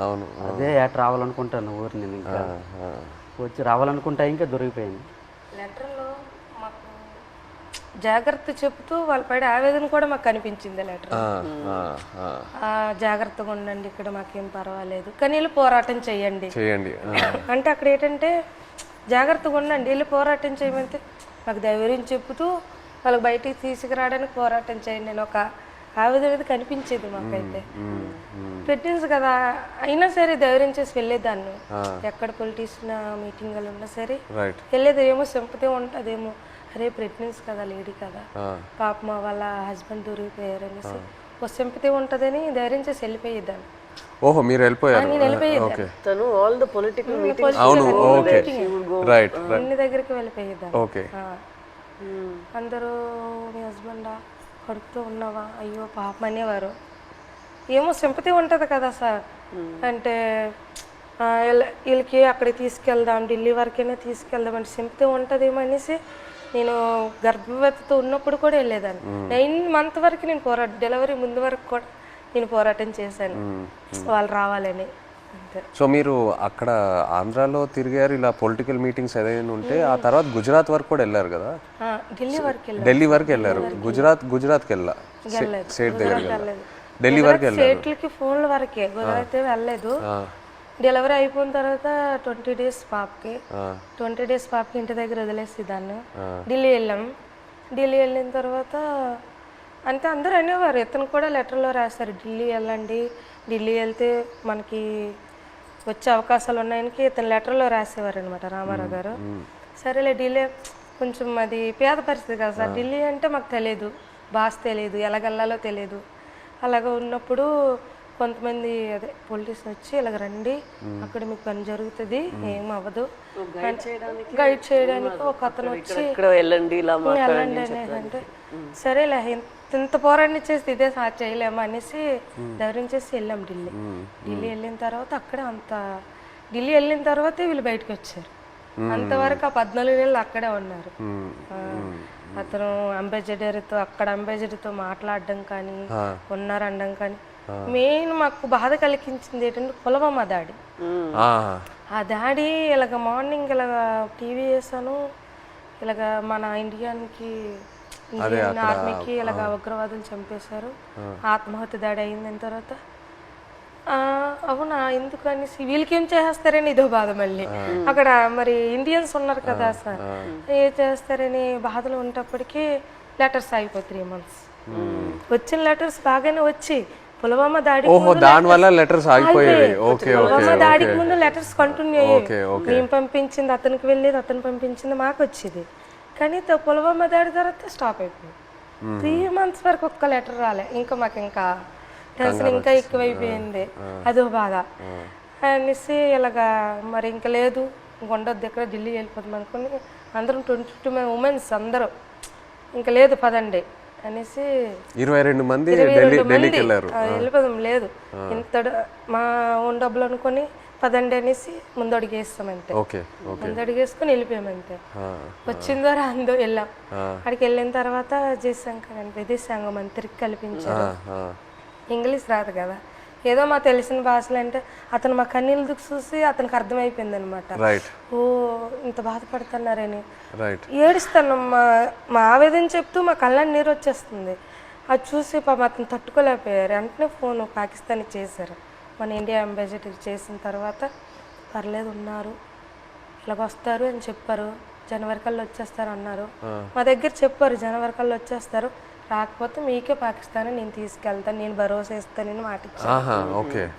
అవును అదే ఏట రావాలనుకుంటాను ఊరు నేను ఇంకా. వచ్చి రావాలనుకుంటా ఇంకా దొరికిపోయింది లెటర్లో మాకు జాగ్రత్త చెప్తూ వాళ్ళ పడే ఆవేదన కూడా మాకు కనిపించింది లెటర్ ఆ, ఆ, ఆ. ఆ, జాగ్రత్తగా ఉండండి ఇక్కడ మాకేం పర్వాలేదు. కానీ వెళ్ళి పోరాటం చేయండి. చేయండి అంటే అక్కడ ఏంటంటే జాగ్రత్తగా ఉండండి వెళ్ళి పోరాటం చేయమంటే మాకు ధైర్యం చెప్తూ వాళ్ళకి బయటికి తీసుకురావడానికి పోరాటం చేయండి. నేను ఒక ఆవేదన అనేది కనిపించేది మాకైతే. పెట్టింది కదా అయినా సరే ధైర్యం చేసి వెళ్ళేదాన్ని ఎక్కడ పొలిటీషియన్ మీటింగ్లు ఉన్నా సరే రైట్ వెళ్ళేది ఏమో సింపతి ఉంటుందేమో. అరే ప్రెగ్నెన్సీ కదా లేడీ కదా. ఆ, పాప మా వాళ్ళ హస్బెండ్ దొరికిపోయారు అనేసి ఒక సింపతి ఉంటుందని ధైర్యం చేసి వెళ్ళిపోయేదాన్ని. ఓహో మీరు వెళ్ళిపోయారు. తను ఆల్ ద పొలిటికల్ మీటింగ్స్ అవును ఓకే. రైట్ రైట్ అన్ని దగ్గరికి వెళ్ళిపోయేదాన్ని. ఓకే. ఆ. అందరూ మీ హస్బెండా కడుపుతో ఉన్నావా? అయ్యో పాపం అనేవారు. ఏమో సింపతి ఉంటుంది కదా సార్. అంటే వీళ్ళకి అక్కడికి తీసుకెళ్దాం ఢిల్లీ వరకైనా తీసుకెళ్దాం అంటే సింపతి ఉంటుందేమో అనేసి నేను గర్భవతితో ఉన్నప్పుడు కూడా వెళ్ళేదాన్ని. నైన్ మంత్ వరకు నేను పోరాటం డెలివరీ ముందు వరకు కూడా నేను పోరాటం చేశాను. వాళ్ళు రావాలని. సో మీరు అక్కడ ఆంధ్రాలో తిరిగారు ఇలా పొలిటికల్ మీటింగ్స్ ఏదైనా ఉంటే ఆ తర్వాత గుజరాత్ వరకు కూడా వెళ్ళారు కదా? ఢిల్లీ వరకు వెళ్ళాను ఢిల్లీ వరకు వెళ్ళారు. గుజరాత్ గుజరాత్కి వెళ్ళా. స్టేట్ దగ్గరికి వెళ్ళా. ఢిల్లీ వరకు వెళ్ళారు. స్టేట్లకి ఫోన్ల వరకే. గుజరాత్ వెళ్ళలేదు. డెలివరీ అయిపోయిన తర్వాత ట్వంటీ డేస్ పాపకి ట్వంటీ డేస్ పాపకి ఇంటి దగ్గర వదిలేసి దాన్ని. ఢిల్లీ వెళ్ళాం. ఢిల్లీ వెళ్ళిన తర్వాత అంతే అందరూ అనేవారు ఇతను కూడా లెటర్లో రాశారు ఢిల్లీ వెళ్ళండి ఢిల్లీ వెళ్తే మనకి వచ్చే అవకాశాలు ఉన్నాయని ఇతను లెటర్లో రాసేవారు అనమాట రామారావు గారు. సరేలే ఢిల్లీ కొంచెం అది పేద పరిస్థితి కదా సార్. ఢిల్లీ అంటే మాకు తెలియదు భాష తెలియదు ఎలాగెళ్ళాలో తెలియదు అలాగ ఉన్నప్పుడు కొంతమంది అదే పోలీస్ వచ్చి ఇలాగ రండి అక్కడ మీకు పని జరుగుతుంది ఏం అవ్వదు. గైడ్ చేయడానికి ఒక అతను వచ్చి ఇక్కడ వెళ్ళండి ఇలా వెళ్ళండి అని అంటే సరేలే ఇంత- పోరాటం చేసి ఇదే సా చేయలేము అనేసి ధైర్యం చేసి వెళ్ళాం ఢిల్లీ. ఢిల్లీ వెళ్ళిన తర్వాత అక్కడ అంత ఢిల్లీ వెళ్ళిన తర్వాతే వీళ్ళు బయటకు వచ్చారు. అంతవరకు ఆ పద్నాలుగు నెలలు అక్కడే ఉన్నారు. ఆ, అతను అంబాసిడర్తో అక్కడ అంబాసిడర్తో మాట్లాడడం కానీ ఉన్నారు అనడం కానీ మెయిన్ మాకు బాధ కలిగించింది ఏంటంటే కులమమ్మ దాడి ఆ, ఆ దాడి ఇలాగ మార్నింగ్ ఇలాగ టీవీ వేసాను ఇలాగ మన ఇండియన్కి ఆర్మీకి ఇలాగ ఉగ్రవాదులు చంపేశారు. ఆత్మహత్య దాడి అయిన తర్వాత. ఆ, అవునా ఎందుకు అనేసి వీళ్ళకి ఏం చేస్తారని ఇదో బాధ మళ్ళీ. అక్కడ మరి ఇండియన్స్ ఉన్నారు కదా సార్. ఏ చేస్తారని బాధలు ఉన్నప్పటికీ లెటర్స్ అయిపోయి త్రీ మంత్స్ వచ్చిన లెటర్స్ బాగానే వచ్చి పులవామా దాడి ఓహో దాని వల్ల లెటర్స్ ఓకే పులవామా దాడికి ముందు లెటర్స్ కంటిన్యూ ఓకే, అయ్యేవి మేము పంపించింది అతనికి వెళ్ళేది అతను పంపించింది మాకు వచ్చేది. కానీ త- పులవామా దాడి తర్వాత స్టాప్ అయిపోయింది. త్రీ మంత్స్ వరకు ఒక్క లెటర్ రాలే. ఇంకా మాకు ఇంకా టెన్షన్ ఇంకా ఎక్కువైపోయింది. అదో బాధ. అనేసి ఇలాగా మరి ఇంకా లేదు. ఉండొద్దు ఎక్కడ ఢిల్లీ వెళ్ళిపోతాం అనుకుని అందరం ట్వంటీ టూ ఉమెన్స్ అందరూ. ఇంకా లేదు పదండి. అనేసి ఇరవై రెండు మంది మంది, వెళ్ళిపోదాం. లేదు. ఇంత మా ఓన్ డబ్బులు అనుకొని పదండి అనేసి ముందు అడిగేస్తామంతే ఓకే. ఓకే ముందు అడిగేసుకొని వెళ్ళిపోయామంతే వచ్చిందో రాందో వెళ్ళాం. అక్కడికి వెళ్ళిన తర్వాత జయశంకర్ అని విదేశాంగ మంత్రికి కల్పించారు. ఆ, ఇంగ్లీష్ రాదు కదా. ఏదో మా తెలిసిన భాషలు అంటే అతను మా కన్నీళ్ళు దుక్కు చూసి అతనికి అర్థమైపోయింది అనమాట ఓ ఇంత బాధపడుతున్నారని. ఏడుస్తాను మా మా ఆవేదన చెప్తూ మా కళ్ళని నీరు వచ్చేస్తుంది. అది చూసి పాపం అతను తట్టుకోలేకపోయారు. వెంటనే ఫోన్ పాకిస్తాన్ చేశారు. మన ఇండియా అంబాసిడర్ చేసిన తర్వాత పర్లేదు ఉన్నారు. ఇలాగ వస్తారు అని చెప్పారు. జనవరి కల్లా వచ్చేస్తారు అన్నారు. మా దగ్గర చెప్పారు జనవరి కల్లా వచ్చేస్తారు. రాకపోతే మీకే పాకిస్తాన్ నేను తీసుకెళ్తాను నేను భరోసా ఇస్తానని మాట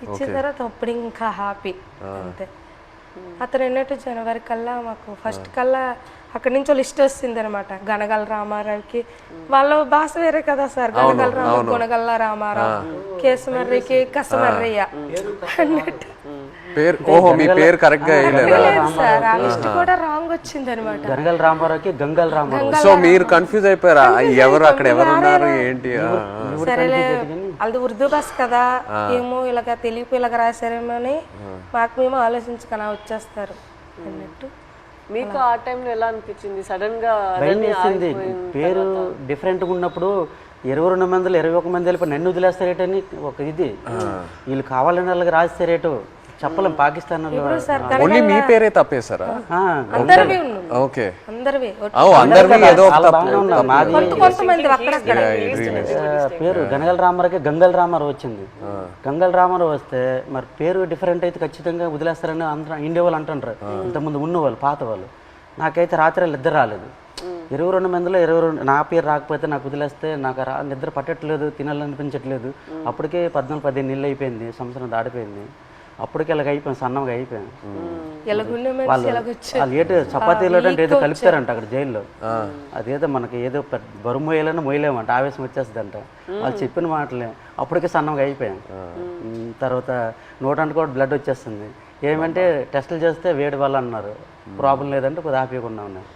ఇచ్చిన తర్వాత అప్పుడు ఇంకా హ్యాపీ అంతే. అతను ఎన్నట్టు జనవరి కల్లా మాకు ఫస్ట్ కల్లా అక్కడి నుంచి లిస్ట్ వస్తుంది అనమాట గనగల రామారావుకి. వాళ్ళ భాష వేరే కదా సార్. గనగల రామారావు గుణగల్ల రామారావు కేసుమర్రికి కసమర్రయ్య అన్నట్టు. పేరు ఓహో మీ పేరు కరెక్ట్గా వేయలేదు? లేదు సార్ ఆ లిస్ట్ కూడా రాంగ్ వచ్చింది అనమాట గరగల రామారావుకి గంగల్ రామారావు సో మీరు కన్ఫ్యూజ్ అయిపోయారా? ఎవరు అక్కడ ఎవరు ఉన్నారు ఏంటి. సరేలే వాళ్ళది ఉర్దూ భాష కదా. ఏమో ఇలాగ తెలుగు ఇలాగ రాశారేమో అని మాకు మేము ఆలోచించుకున్నా వచ్చేస్తారు అన్నట్టు. మీకు ఆ టైంలో ఎలా అనిపించింది? సడన్గా వేసింది పేరు డిఫరెంట్గా ఉన్నప్పుడు ఇరవై రెండు మందిలో ఇరవై ఒక మంది వెళ్ళిపోయి నన్ను వదిలేస్తారేటని ఒక ఇది. వీళ్ళు కావాలని వాళ్ళకి రాస్తారేటో చెప్పలేం పాకిస్తాన్. ఓన్లీ మీ పేరే తప్పేశారా ఆ, అందరివి ఉన్నాం ఓకే. అందరివి. ఓ అందరివి ఏదో ఒక చాలా తప్పు అక్కడక్కడ ఆ, పేరు గనగల రామారావుకి గంగల్ రామారావు వచ్చింది. గంగల్ రామారావు వస్తే మరి పేరు డిఫరెంట్ అయితే ఖచ్చితంగా వదిలేస్తారని అందరూ ఇండియా వాళ్ళు అంటుంటారు ఇంతకుముందు ఉన్న వాళ్ళు పాత వాళ్ళు. నాకైతే రాత్రి ఇద్దరు రాలేదు. ఇరవై రెండు మందిలో ఇరవై రెండు నా పేరు రాకపోతే నాకు వదిలేస్తే నాకు రా నిద్ర పట్టట్లేదు తినాలనిపించట్లేదు. అప్పటికే పద్నాలుగు పదిహేను నెలలు అయిపోయింది సంవత్సరం దాటిపోయింది. అప్పటికి ఇలాగ అయిపోయింది సన్నగా మనిషి వాళ్ళు వాళ్ళు ఏదో చపాతీలో అంటే ఏదో కలుపుతారంట అక్కడ జైల్లో. అదేదో మనకి ఏదో బరువు మోయాలని మోయలేమంట ఆవేశం వచ్చేస్తుందంట. వాళ్ళు చెప్పిన మాటలే. అప్పటికే సన్నంగా అయిపోయాం. ఉమ్, తర్వాత నోటంట కూడా బ్లడ్ వచ్చేస్తుంది. ఏమంటే టెస్టులు చేస్తే వేడి వల్ల అన్నారు. ప్రాబ్లం లేదంటే కొద్దిగా ఆపేయకుండా ఉన్నాయి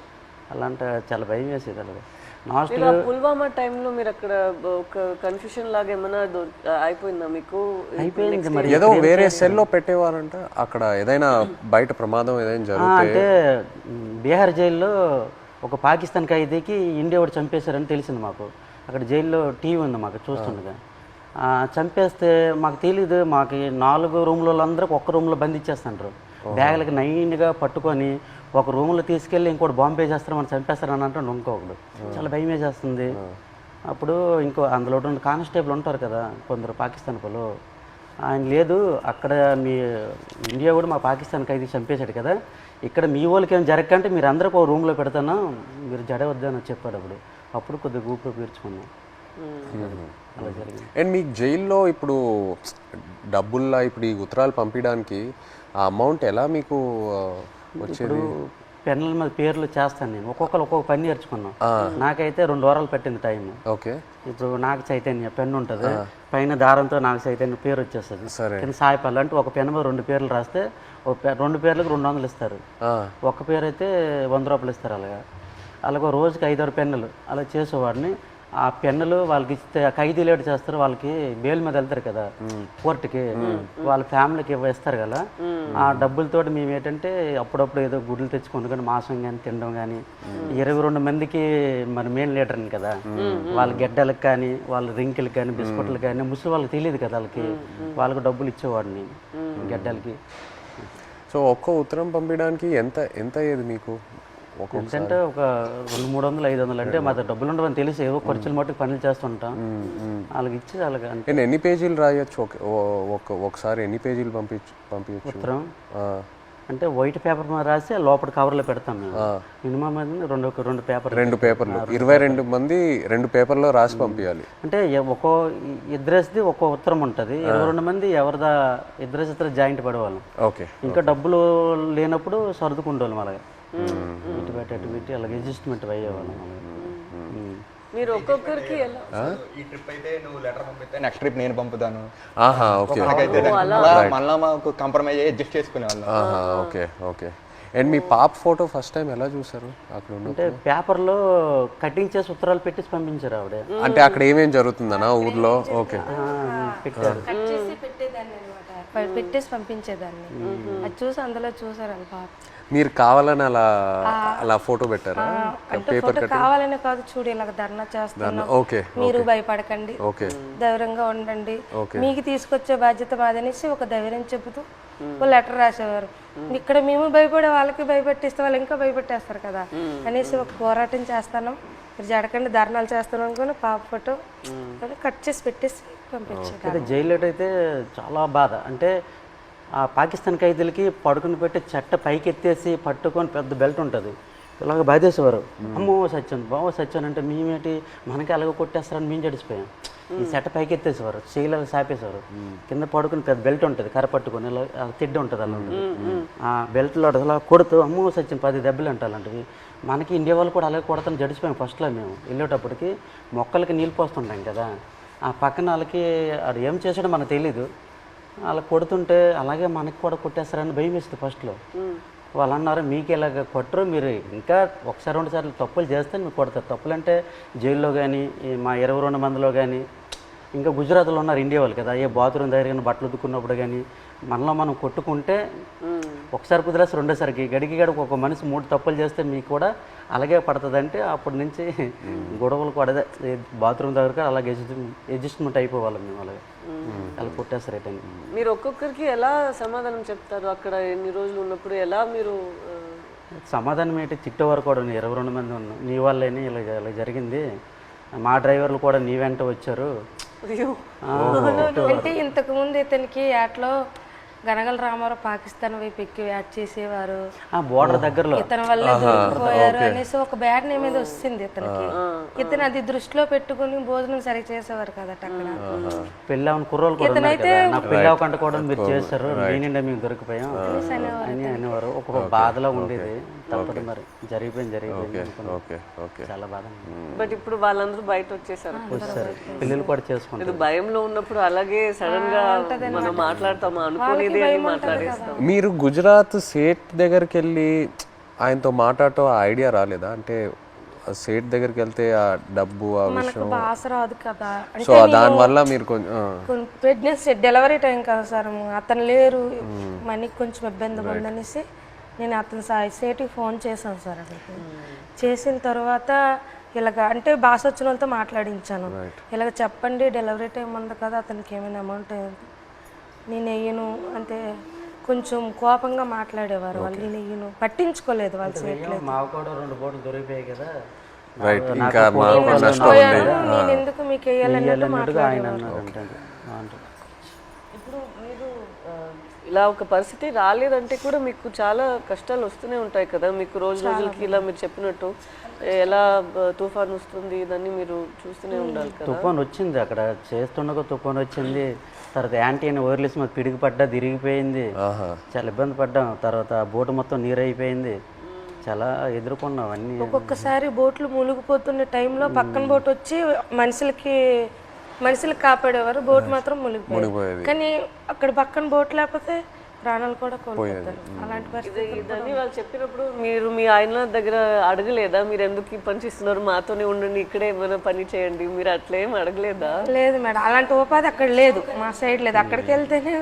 అలాంటి చాలా భయం వేసేది అలాగే ఆ పుల్వామా టైంలో మీరు అక్కడ ఒక కన్ఫ్యూషన్ లాగా ఏమైనా అయిపోయిందా మీకు? అయిపోయింది మరి ఏదో వేరే సెల్లో పెట్టేవారంట. అక్కడ ఏదైనా బయట ప్రమాదం ఏదైనా ఆ, జరిగితే అంటే బీహార్ జైల్లో ఒక పాకిస్తాన్ ఖైదీకి ఇండియా వాడు చంపేశారని తెలిసింది మాకు. అక్కడ జైల్లో టీవీ ఉంది మాకు చూస్తుండగా. ఆ, చంపేస్తే మాకు తెలీదు మాకు నాలుగు రూమ్ల అందరికి ఒక్క రూమ్లో బంధించేస్తుంటారు బ్యాగులకి నైన్గా పట్టుకొని ఒక రూమ్లో తీసుకెళ్ళి ఇంకోటి బాంబే చేస్తారు మనం చంపేస్తారని అంటాడు ఇంకొకడు. చాలా భయం వేసేస్తుంది. అప్పుడు ఇంకో అందులో రెండు కానిస్టేబుల్ ఉంటారు కదా కొందరు పాకిస్తాన్ వాళ్ళు ఆయన లేదు అక్కడ మీ ఇండియా కూడా మా పాకిస్తాన్ ఖైదీ చంపేశాడు కదా. ఇక్కడ మీ వాళ్ళకి ఏం జరగకంటే మీరు అందరూ ఒక రూమ్లో పెడతాను మీరు జడవద్దని చెప్పాడు అప్పుడు. అప్పుడు కొద్దిగా అలా జరిగింది. అండ్ మీకు జైల్లో ఇప్పుడు డబ్బుల్లా ఇప్పుడు ఈ ఉత్తరాలు పంపించడానికి ఆ అమౌంట్ ఎలా మీకు ఇప్పుడు పెన్నుల మీద పేర్లు చేస్తాను నేను. ఒక్కొక్కరు ఒక్కొక్క పని నేర్చుకున్నాం. నాకైతే రెండు వారాలు పెట్టింది టైం ఓకే. ఇప్పుడు నాకు చైతన్య పెన్ను ఉంటుంది. పైన దారంతో నాకు చైతన్య పేరు వచ్చేస్తుంది. కింద సాయిపల్లి అంటే ఒక పెన్ మీద రెండు పేర్లు రాస్తే రెండు పేర్లకు రెండు వందలు ఇస్తారు. ఒక్క పేరు అయితే వంద రూపాయలు ఇస్తారు అలాగా. అలాగ రోజుకి ఐదారు పెన్నులు అలా చేసేవాడిని. ఆ పెన్నులు వాళ్ళకి ఇస్తే ఖైదీలు ఏడు చేస్తారు వాళ్ళకి బెయిల్ మీద వెళ్తారు కదా. కోర్టుకి వాళ్ళ ఫ్యామిలీకి ఇస్తారు కదా. ఆ డబ్బులతో మేము ఏంటంటే అప్పుడప్పుడు ఏదో గుడ్లు తెచ్చుకొని కానీ మాంసం కానీ తినడం కానీ ఇరవై రెండు మందికి మరి మెయిన్ లీడర్ని కదా. వాళ్ళ గెడ్డలకు కానీ వాళ్ళ రింకిలకు కానీ బిస్కెట్లకు కానీ ముసలి వాళ్ళకి తెలియదు కదా వాళ్ళకి. వాళ్ళకి డబ్బులు ఇచ్చేవాడిని గెడ్డలకి. సో ఒక్క ఉత్తరం పంపించడానికి ఎంత ఎంత అయ్యేది మీకు? ఎంతంటే ఒక రెండు మూడు వందలు ఐదు వందలు అంటే మా డబ్బులు ఉండవని తెలిసి ఏవో ఖర్చుల మట్టుకు పనులు చేస్తుంటాం. వాళ్ళకి ఇచ్చి వాళ్ళకి అంటే నేను ఎన్ని పేజీలు రాయొచ్చు? ఒకసారి ఎన్ని పేజీలు పంపించు పంపించచ్చు ఉత్తరం. అంటే వైట్ పేపర్ మీద రాసి లోపల కవర్లో పెడతాం మేము. మినిమం రెండు రెండు పేపర్ రెండు పేపర్లు. ఇరవై రెండు మంది రెండు పేపర్లో రాసి పంపించాలి అంటే ఒక్కో ఇద్దరేసిది ఒక్కో ఉత్తరం ఉంటుంది. ఇరవై రెండు మంది ఎవరిదా ఇద్దరేసి ఇద్దరు జాయింట్ పడేవాళ్ళం. ఓకే ఇంకా డబ్బులు లేనప్పుడు సర్దుకుంటేవాళ్ళం అలాగే. పెట్టి అటు పెట్టి అలాగే అడ్జస్ట్మెంట్ అయ్యేవాళ్ళం ఉమ్. మీరు ఒక్కొక్కరికి ఈ ట్రిప్ అయితే నువ్వు లెటర్ పంపిస్తే నెక్స్ట్ ట్రిప్ నేను పంపుతాను. ఆహా ఓకే. మళ్ళా మాకు కంప్రమైజ్ అయ్యి అడ్జస్ట్ చేసుకునే వాళ్ళం ఆహా ఓకే ఓకే. అండ్ మీ పాప ఫోటో ఫస్ట్ టైం ఎలా చూసారు అక్కడ అంటే పేపర్లో కటింగ్ చేసి ఉత్తరాలు పెట్టేసి పంపించారు ఆవిడ. అంటే అక్కడ ఏమేం జరుగుతుందనా ఊర్లో? ఓకే. పెట్టారు. చేసి పెట్టేదాన్ని పెట్టేసి పంపించేదాన్ని. అది చూసి అందులో చూసారు వాళ్ళ పాప. మీరు కావాలని అలా అలా ఫోటో పెట్టారా? ఫోటో కావాలనే కాదు చూడు ఇలాగ ధర్నా చేస్తున్నాం. ఓకే మీరు భయపడకండి. ఓకే. ధైర్యంగా ఉండండి. మీకు తీసుకొచ్చే బాధ్యత మాదనేసి ఒక ధైర్యం చెబుతూ ఒక లెటర్ రాసేవారు. ఇక్కడ మేము భయపడే వాళ్ళకి భయపెట్టిస్తే వాళ్ళు ఇంకా భయపెట్టేస్తారు కదా. అనేసి ఒక పోరాటం చేస్తాను మీరు జడకండి ధర్నాలు చేస్తాను అనుకుని పాప ఫోటో కట్ చేసి పెట్టేసి పంపించారు అయితే జైలు అయితే చాలా బాధ. అంటే ఆ పాకిస్తాన్ ఖైదీలకి పడుకుని పెట్టి చెట్ట పైకి ఎత్తేసి పట్టుకొని పెద్ద బెల్ట్ ఉంటుంది. ఇలాగ బాధేసేవారు. అమ్మో సత్యం బావో సత్యం అంటే మేమేంటి? మనకి అలాగ కొట్టేస్తారని మేము జడిచిపోయాం ఈ చెట్ట పైకి ఎత్తేసేవారు చేయలేక సాపేసేవారు కింద పడుకుని పెద్ద బెల్ట్ ఉంటుంది కర్ర పట్టుకొని ఇలా తిడ్డ ఉంటుంది అలా ఆ బెల్ట్లో అలా కొడుతూ అమ్మో సత్యం పది దెబ్బలు అంటే అలాంటివి. మనకి ఇండియా వాళ్ళు కూడా అలాగే కొడతాను జడిచిపోయాం ఫస్ట్లో మేము. వెళ్ళేటప్పటికి మొక్కలకి నీళ్ళు పోస్తుంటాం కదా. ఆ పక్కన వాళ్ళకి ఆడు ఏం చేసాడో మనకు తెలీదు. అలా కొడుతుంటే అలాగే మనకి కూడా కొట్టేస్తారని భయం వేస్తుంది ఫస్ట్లో వాళ్ళు అన్నారు మీకు ఇలాగ కొట్టరు మీరు ఇంకా ఒకసారి రెండు సార్లు తప్పులు చేస్తే మీకు కొడతారు. తప్పులు అంటే జైల్లో కానీ మా ఇరవై రెండు మందిలో కానీ ఇంకా గుజరాత్లో ఉన్నారు ఇండియా వాళ్ళు కదా ఏ బాత్రూమ్ దగ్గర కానీ బట్టలు ఉతుక్కున్నప్పుడు కానీ మనలో మనం కొట్టుకుంటే ఒకసారి కుదిలేసి రెండోసారికి. గడికి గడికి ఒక మనిషి మూడు తప్పులు చేస్తే మీకు కూడా అలాగే పడుతుంది అంటే అప్పటి నుంచి గొడవలు కూడా అదే. బాత్రూమ్ దగ్గర అలాగే అడ్జస్ట్మెంట్ అయిపోవాలి మేము అలాగే. అలా కొట్టేస్తారు మీరు ఒక్కొక్కరికి ఎలా సమాధానం చెప్తారు? అక్కడ ఎన్ని రోజులు ఉన్నప్పుడు ఎలా మీరు సమాధానం ఏంటి? తిట్టేవారు కూడా. ఇరవై రెండు మంది ఉన్నాం నీ వల్లేని ఇలా ఇలా జరిగింది. మా డ్రైవర్లు కూడా నీ వెంట వచ్చారు. అంటే ఇంతకు ముందు ఇతనికి యాట్లో గనగల రామారావు పాకిస్తాన్ వైపు ఎక్కి యాడ్ చేసేవారు. ఆ బోర్డర్ దగ్గరలో. ఇతని వల్ల దొరికిపోయారు అనేసి ఒక బ్యాడ్ నేమ్ మీద వస్తుంది ఇతనికి. ఇతను అది దృష్టిలో పెట్టుకుని భోజనం సరిగ్గా చేసేవారు కదట అక్కడ. పెళ్ళి ఉన్నారు కదా. నాకు పెళ్ళి అవ్వకుండా కూడా మీరు చేస్తారు నేనిండా మేము దొరికిపోయాం. అని అనేవారు. ఒక బాధలో ఉండేది. తప్పదు మరి. జరిగిపోయింది జరిగిపోయింది అనుకున్నాం. Okay okay. చాలా బాధ అనిపించింది. బట్ ఇప్పుడు వాళ్ళందరూ బయట వచ్చేసారు సరే. పిల్లలు కూడా చేసుకుంటారు. ఏదో భయంలో ఉన్నప్పుడు అలాగే సడన్గా మనం మాట్లాడతాము అనుకోనిది అని మాట్లాడేస్తాం. మీరు గుజరాత్ సేట్ దగ్గరికి వెళ్ళి ఆయనతో మాట్లాడటం ఆ ఐడియా రాలేదా? అంటే ఆ సేట్ దగ్గరికి వెళ్తే ఆ డబ్బు ఆ మనకు విషయం భాష రాదు కదా. అంటే సో దానివల్ల మీరు కొంచెం ఆ, ప్రెగ్నెన్సీ డెలివరీ టైం కదా సార్. అతను లేరు. మనకి కొంచెం ఇబ్బంది ఉందనేసి నేను అతని సాయి సేటికి ఫోన్ చేశాను సార్ అక్కడికి చేసిన తర్వాత ఇలాగ అంటే భాష వచ్చిన వాళ్ళతో మాట్లాడించాను. ఇలాగ చెప్పండి డెలివరీ టైం ఉంది కదా అతనికి ఏమైనా అమౌంట్ నేను వెయ్యను అంటే కొంచెం కోపంగా మాట్లాడేవారు. వాళ్ళు నేను వెయ్యను పట్టించుకోలేదు వాళ్ళు చేయట్లేదు మాకు కూడా రెండు బోట్లు దొరికిపోయాయి కదా. రైట్ ఇంకా నేను ఎందుకు మీకు వేయాలన్నట్టు మాట్లాడేవారు అన్నారు అంటే అంటారు. ఇప్పుడు మీరు ఆ, ఇలా ఒక పరిస్థితి రాలేదంటే కూడా మీకు చాలా కష్టాలు వస్తూనే ఉంటాయి కదా. మీకు రోజు రోజులకి ఇలా మీరు చెప్పినట్టు ఎలా తుఫాన్ వస్తుంది ఇదన్నీ మీరు చూస్తూనే ఉండాలి కదా. తుఫాన్ వచ్చింది అక్కడ. చేస్తుండగా తుఫాన్ వచ్చింది. తర్వాత యాంటీ అని ఓర్లేసి మాకు పిడికి పడ్డా తిరిగిపోయింది. ఆహా. చాలా ఇబ్బంది పడ్డాం. తర్వాత బోటు మొత్తం నీరు అయిపోయింది చాలా ఎదుర్కొన్నాం అన్నీ. ఒక్కొక్కసారి బోట్లు మునిగిపోతున్న టైంలో పక్కన బోట్ వచ్చి మనుషులకి మనుషులకు కాపాడేవారు బోట్ మాత్రం మునిగిపోయేది. కానీ అక్కడ పక్కన బోట్ లేకపోతే ప్రాణాలు కూడా కోల్పోతారు. అలాంటి పరిస్థితి వాళ్ళు చెప్పినప్పుడు మీరు మీ ఆయన దగ్గర అడగలేదా? మీరు ఎందుకు ఈ పని చేస్తున్నారు? మాతోనే ఉండండి ఇక్కడే ఏమైనా పని చేయండి. మీరు అట్లా ఏం అడగలేదా? లేదు మేడం అలాంటి ఉపాధి అక్కడ లేదు. మా సైడ్ లేదు. అక్కడికి వెళ్తేనే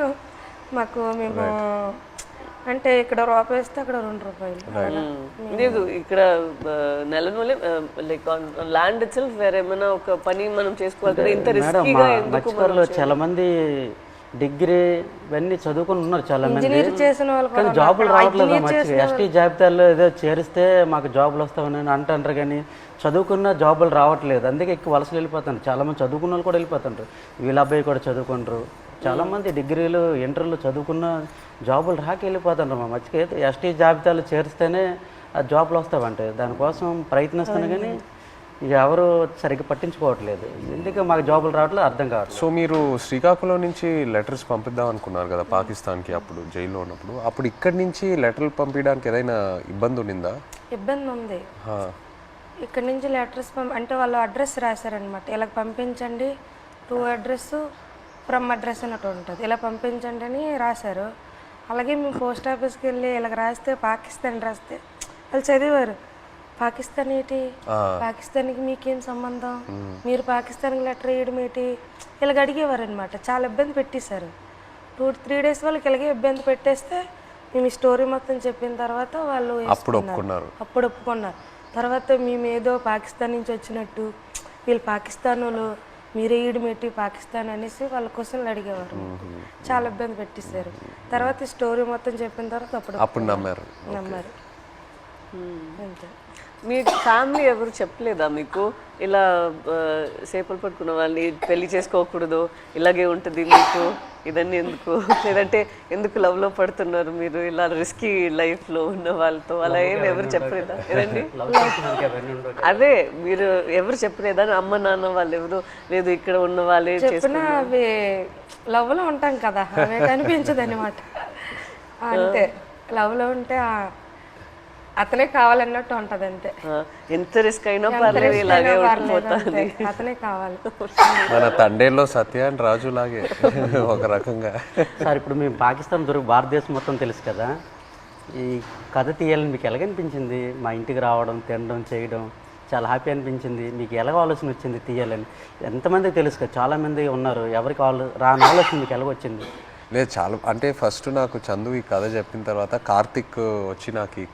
మాకు మేము అంటే ఇక్కడ రూపాయి వేస్తే అక్కడ రెండు రూపాయలు. లేదు ఇక్కడ నెల నెల లైక్ ల్యాండ్ సెల్ఫ్ వేరే ఏమైనా ఒక పని మనం చేసుకోవాలి కదా ఇంత రిస్కీగా ఎందుకు చాలా మంది డిగ్రీ ఇవన్నీ చదువుకుని ఉన్నారు చాలా మంది. ఇంజనీర్ చేసిన వాళ్ళు కానీ జాబులు. రావట్లేదు చేసిన ఎస్టీ జాబితాలో ఏదో చేరిస్తే మాకు జాబులు వస్తామని అంటుంటారు కానీ చదువుకున్న జాబులు రావట్లేదు. అందుకే ఎక్కువ వలసలు వెళ్ళిపోతారు చాలా మంది చదువుకున్న వాళ్ళు కూడా వెళ్ళిపోతుంటారు వీళ్ళ అబ్బాయి కూడా చదువుకుంటారు చాలా మంది డిగ్రీలు ఇంటర్లు చదువుకున్న జాబులు రాక వెళ్ళిపోతుంటారు మా మధ్యకి ఎస్టీ జాబితాలో చేరిస్తేనే ఆ జాబులు వస్తావంటే. దానికోసం ప్రయత్నిస్తాను కానీ ఇక ఎవరు సరిగ్గా పట్టించుకోవట్లేదు. ఎందుకు మాకు జాబులు రావట్లేదు అర్థం కావట్లేదు. సో మీరు శ్రీకాకుళం నుంచి లెటర్స్ పంపిద్దాం అనుకున్నారు కదా పాకిస్తాన్కి అప్పుడు జైల్లో ఉన్నప్పుడు. అప్పుడు ఇక్కడి నుంచి లెటర్లు పంపించడానికి ఏదైనా ఇబ్బంది ఉండిందా? ఇబ్బంది ఉంది. హా. ఇక్కడ నుంచి లెటర్స్ పంప అంటే వాళ్ళు అడ్రస్ రాశారనమాట ఇలా పంపించండి టూ అడ్రస్ ఫ్రమ్ అడ్రస్ అన్నట్టు ఉంటుంది. ఇలా పంపించండి అని రాశారు. అలాగే మేము పోస్ట్ ఆఫీస్కి వెళ్ళి ఇలా రాస్తే పాకిస్తాన్ రాస్తే వాళ్ళు చదివారు. పాకిస్తాన్ ఏంటి? పాకిస్తాన్కి మీకేం సంబంధం? మీరు పాకిస్తాన్కి లెటర్ వేయడం ఏంటి? ఇలాగ అడిగేవారు అనమాట చాలా ఇబ్బంది పెట్టేశారు. టూ త్రీ డేస్ వాళ్ళకి ఇలాగే ఇబ్బంది పెట్టేస్తే మేము ఈ స్టోరీ మొత్తం చెప్పిన తర్వాత వాళ్ళు అప్పుడు వేసుకున్నారు. ఒప్పుకున్నారు. అప్పుడు ఒప్పుకున్నారు. తర్వాత మేము ఏదో పాకిస్తాన్ నుంచి వచ్చినట్టు వీళ్ళు పాకిస్తాన్ వాళ్ళు మీరే ఈడుమెట్టి పాకిస్తాన్ అనేసి వాళ్ళ క్వశ్చన్లు అడిగేవారు. చాలా ఇబ్బంది పెట్టేశారు. తర్వాత ఈ స్టోరీ మొత్తం చెప్పిన తర్వాత అప్పుడు అప్పుడు నమ్మారు. నమ్మారు. అంతే. మీ ఫ్యామిలీ ఎవరు చెప్పలేదా మీకు? ఇలా ఆ, చేపలు పట్టుకున్న వాళ్ళని పెళ్ళి చేసుకోకూడదు ఇలాగే ఉంటుంది మీకు? ఇదన్నీ ఎందుకు? లేదంటే ఎందుకు love లో పడుతున్నారు మీరు? ఇలా రిస్కీ లో ఉన్న వాళ్ళతో అలా ఏం ఎవరు చెప్పలేదా? ఏదండి? అదే మీరు ఎవరు చెప్పలేదా? అమ్మ నాన్న వాళ్ళు ఎవరు? లేదు ఇక్కడ ఉన్న వాళ్ళే చెప్పిన అవి లవ్లో ఉంటాం కదా. అవి కనిపించదు అనమాట అంతే. లవ్లో ఉంటే ఆ అతనే కావాలన్నట్టు ఉంటది అంతే. ఎంత రిస్క్ అయినా పర్లేదు ఇలాగే ఉండిపోతుంది. అతనే కావాలి. మన తండేల్లో సత్య అండ్ రాజు లాగే ఒక రకంగా. సార్ ఇప్పుడు మేము పాకిస్తాన్ దొరికి భారతదేశం మొత్తం తెలుసు కదా. ఈ కథ తీయాలని మీకు ఎలాగనిపించింది మా ఇంటికి రావడం తినడం చేయడం చాలా హ్యాపీ అనిపించింది. మీకు ఎలాగ ఆలోచన వచ్చింది తీయాలని? ఎంతమందికి తెలుసు కదా చాలామంది ఉన్నారు. ఎవరికి ఆలో రాని ఆలోచన మీకు ఎలాగొచ్చింది లేదు చాలా అంటే ఫస్ట్ నాకు చందు ఈ కథ చెప్పిన తర్వాత కార్తిక్ వచ్చి నాకు ఈ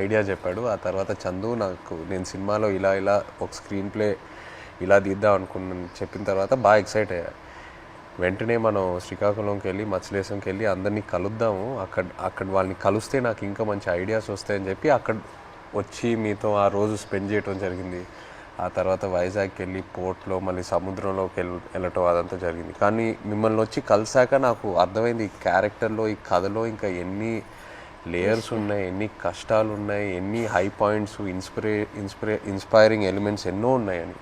ఐడియా చెప్పాడు. ఆ తర్వాత చందు నాకు నేను సినిమాలో ఇలా ఇలా ఒక స్క్రీన్ ప్లే ఇలా తీద్దాం అనుకున్నాను చెప్పిన తర్వాత బాగా ఎక్సైట్ అయ్యా. వెంటనే మనం శ్రీకాకుళంకి వెళ్ళి మత్స్యలేశంకి వెళ్ళి అందరినీ కలుద్దాము. అక్కడ అక్కడ వాళ్ళని కలిస్తే నాకు ఇంకా మంచి ఐడియాస్ వస్తాయని చెప్పి అక్కడ వచ్చి మీతో ఆ రోజు స్పెండ్ చేయడం జరిగింది. ఆ తర్వాత వైజాగ్కి వెళ్ళి పోర్ట్లో మళ్ళీ సముద్రంలోకి వెళ్ళ వెళ్ళటం అదంతా జరిగింది. కానీ మిమ్మల్ని వచ్చి కలిసాక నాకు అర్థమైంది ఈ క్యారెక్టర్లో ఈ కథలో ఇంకా ఎన్ని లేయర్స్ ఉన్నాయి ఎన్ని కష్టాలు ఉన్నాయి ఎన్ని high points inspire inspire inspiring elements ఎన్నో ఉన్నాయని.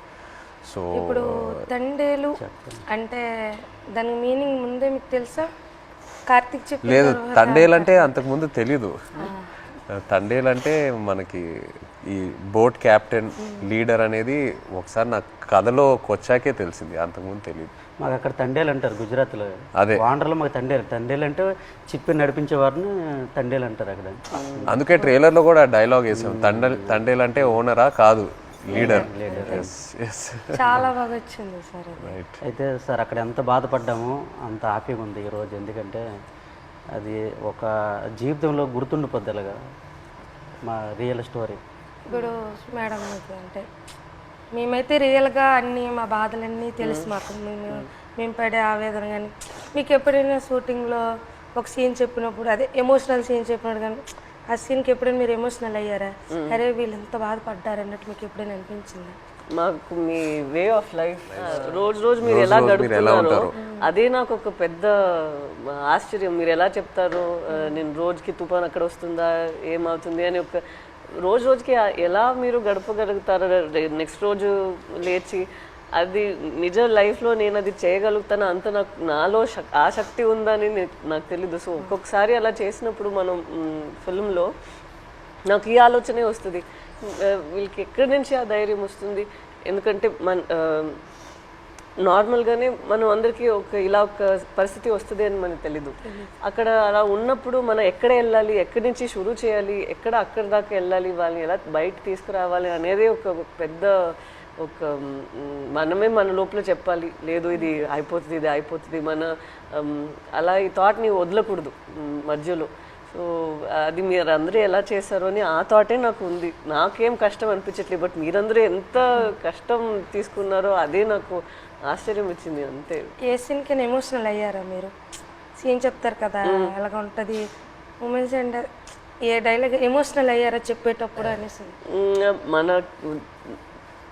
సో ఇప్పుడు తండేలు అంటే దాని మీనింగ్ ముందే మీకు తెలుసా? కార్తిక్ చెప్పిన లేదు తర్వాత- తండేలంటే అంతకుముందు తెలీదు. తండేలంటే మనకి ఈ బోట్ క్యాప్టెన్ లీడర్ అనేది ఒకసారి నాకు కథలోకి వచ్చాకే తెలిసింది అంతకుముందు తెలియదు మాకు అక్కడ తండేలు అంటారు గుజరాత్లో. అదే. వాండర్లో మాకు తండేలు తండేలు అంటే చిప్పి నడిపించే వారిని తండేలు అంటారు అక్కడ. అందుకే ట్రైలర్లో కూడా డైలాగ్ వేసాం తండల్ తండేలంటే ఓనరా కాదు లీడర్. ఎస్ ఎస్ చాలా బాగా వచ్చింది సార్ అయితే సార్ అక్కడ ఎంత బాధపడ్డామో అంత హ్యాపీగా ఉంది ఈరోజు ఎందుకంటే అది ఒక జీవితంలో గుర్తుండిపోద్ది అలాగా మా రియల్ స్టోరీ. ఇప్పుడు మేడం మీకు అంటే మేమైతే రియల్గా అన్నీ మా బాధలన్నీ తెలుసు మాకు. మేము మేము పడే ఆవేదన కానీ మీకు ఎప్పుడైనా షూటింగ్లో ఒక సీన్ చెప్పినప్పుడు అదే ఎమోషనల్ సీన్ చెప్పినప్పుడు కానీ ఆ సీన్కి ఎప్పుడైనా మీరు ఎమోషనల్ అయ్యారా? అరే వీళ్ళు ఎంత బాధపడ్డారు అన్నట్టు మీకు ఎప్పుడైనా అనిపించిందా? మాకు మీ వే ఆఫ్ లైఫ్ రోజు రోజు మీరు ఎలా గడుపుతున్నారో అదే నాకు ఒక పెద్ద ఆశ్చర్యం. మీరు ఎలా చెప్తారు నేను రోజుకి తుఫాన్ అక్కడ వస్తుందా ఏమవుతుంది అని ఒక రోజు రోజుకి ఎలా మీరు గడపగలుగుతారు నెక్స్ట్ రోజు లేచి అది నిజ లైఫ్లో నేను అది చేయగలుగుతాను అంత నాకు నాలో ఆ శక్తి ఉందని నాకు తెలీదు. సో ఒక్కొక్కసారి అలా చేసినప్పుడు మనం ఫిల్మ్లో నాకు ఈ ఆలోచనే వస్తుంది. వీళ్ళకి ఎక్కడి నుంచి ఆ ధైర్యం వస్తుంది? ఎందుకంటే మన నార్మల్గానే మనం అందరికీ ఒక ఇలా ఒక పరిస్థితి వస్తుంది అని మనకు తెలీదు. అక్కడ అలా ఉన్నప్పుడు మనం ఎక్కడ వెళ్ళాలి ఎక్కడి నుంచి షురూ చేయాలి ఎక్కడ అక్కడి దాకా వెళ్ళాలి వాళ్ళని ఎలా బయట తీసుకురావాలి అనేది ఒక పెద్ద ఒక మనమే మన లోపల చెప్పాలి. లేదు ఇది అయిపోతుంది ఇది అయిపోతుంది మన అలా ఈ థాట్ని వదలకూడదు మధ్యలో. సో అది మీరు అందరూ ఎలా చేశారో అని ఆ థాటే నాకు ఉంది. నాకేం కష్టం అనిపించట్లేదు బట్ మీరందరూ ఎంత కష్టం తీసుకున్నారో అదే నాకు ఆశ్చర్యం ఇచ్చింది అంతే. ఏ సీన్కి ఎమోషనల్ అయ్యారా మీరు? సీన్ చెప్తారు కదా అలాగ ఉంటుంది? Women's and a dialogue emotional అయ్యారా చెప్పేటప్పుడు అనేసి? మన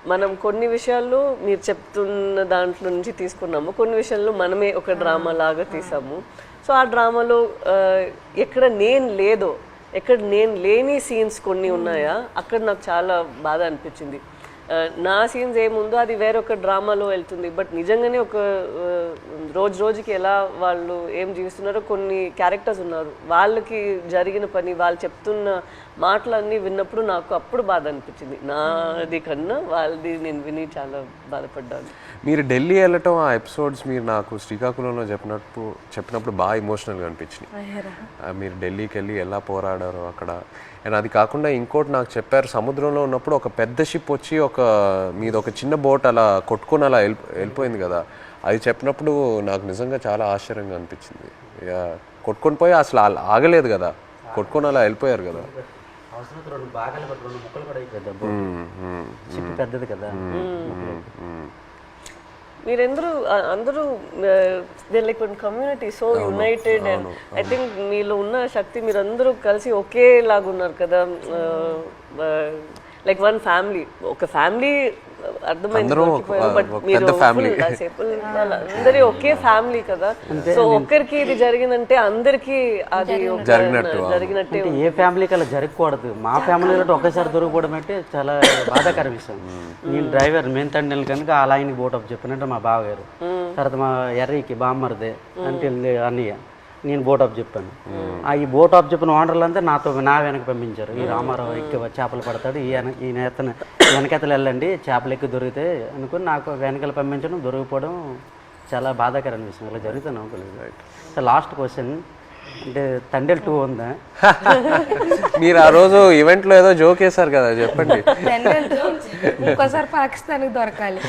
మనం కొన్ని విషయాల్లో మీరు చెప్తున్న దాంట్లో నుంచి తీసుకున్నాము. కొన్ని విషయాల్లో మనమే ఒక డ్రామా లాగా తీసాము. సో ఆ డ్రామాలో ఎక్కడ నేను లేదో ఎక్కడ నేను లేని సీన్స్ కొన్ని ఉన్నాయా? అక్కడ నాకు చాలా బాధ అనిపించింది. నా సీన్స్ ఏముందో అది వేరొక డ్రామాలో వెళ్తుంది. బట్ నిజంగానే ఒక రోజు రోజుకి ఎలా వాళ్ళు ఏం జీవిస్తున్నారో కొన్ని క్యారెక్టర్స్ ఉన్నారు. వాళ్ళకి జరిగిన పని వాళ్ళు చెప్తున్న మాటలన్నీ విన్నప్పుడు నాకు అప్పుడు బాధ అనిపించింది. నాది కన్నా వాళ్ళది నేను విని చాలా బాధపడ్డాను. మీరు ఢిల్లీ వెళ్ళటం ఆ ఎపిసోడ్స్ మీరు నాకు శ్రీకాకుళంలో చెప్పినప్పుడు చెప్పినప్పుడు బాగా ఎమోషనల్గా అనిపించినాయి. ఆ, మీరు ఢిల్లీకి వెళ్ళి ఎలా పోరాడారో అక్కడ అండ్ అది కాకుండా ఇంకోటి నాకు చెప్పారు సముద్రంలో ఉన్నప్పుడు ఒక పెద్ద షిప్ వచ్చి ఒక మీది ఒక చిన్న బోట్ అలా కొట్టుకొని అలా వెళ్ళి వెళ్ళిపోయింది కదా. అది చెప్పినప్పుడు నాకు నిజంగా చాలా ఆశ్చర్యంగా అనిపించింది. ఇక కొట్టుకొని పోయి అసలు ఆగలేదు కదా. కొట్టుకొని అలా వెళ్ళిపోయారు కదా. పెద్దది కదా. మీరెందరూ అందరూ they like community so united and I think మీలో ఉన్న శక్తి మీరందరూ కలిసి ఒకేలాగా ఉన్నారు కదా లైక్ వన్ ఫ్యామిలీ ఒక ఫ్యామిలీ అర్థమైంది ఒక మీరు అందరి ఒకే ఫ్యామిలీ కదా. సో ఒక్కరికి ఇది జరిగిందంటే అందరికి అది జరిగినట్టు, ఏ ఫ్యామిలీకి అలా జరగకూడదు. మా ఫ్యామిలీలో ఒకేసారి దొరికిపోవడం అంటే చాలా బాధాకర విషయం. నేను డ్రైవర్ మెయిన్ తండ్రి కనుక అలా ఆయనకి బోట్ అప్ చెప్పినట్టు మా బావగారు. తర్వాత మా ఎర్రికి బామ్మరిదే అంటే అన్నయ్య. నేను బోట్ ఆఫ్ చెప్పాను. ఆ ఈ బోట్ ఆఫ్ చెప్పిన ఓనర్లు అంతా నాతో నా వెనక పంపించారు. ఈ రామారావు ఎక్కి చేపలు పడతాడు ఈ ఈ నేతను వెనకెతలు వెళ్ళండి చేపలు ఎక్కి దొరికితే అనుకుని నాకు వెనకాల పంపించడం దొరికిపోవడం చాలా బాధాకరమైన విషయం. ఇలా జరుగుతుంది అనుకోలేదు లాస్ట్ క్వశ్చన్ అంటే తండ్రి టూ ఉందా? మీరు ఆ రోజు ఈవెంట్లో ఏదో జోక్ వేశారు కదా చెప్పండి. ఇంకోసారి పాకిస్తాన్కి దొరకాలి.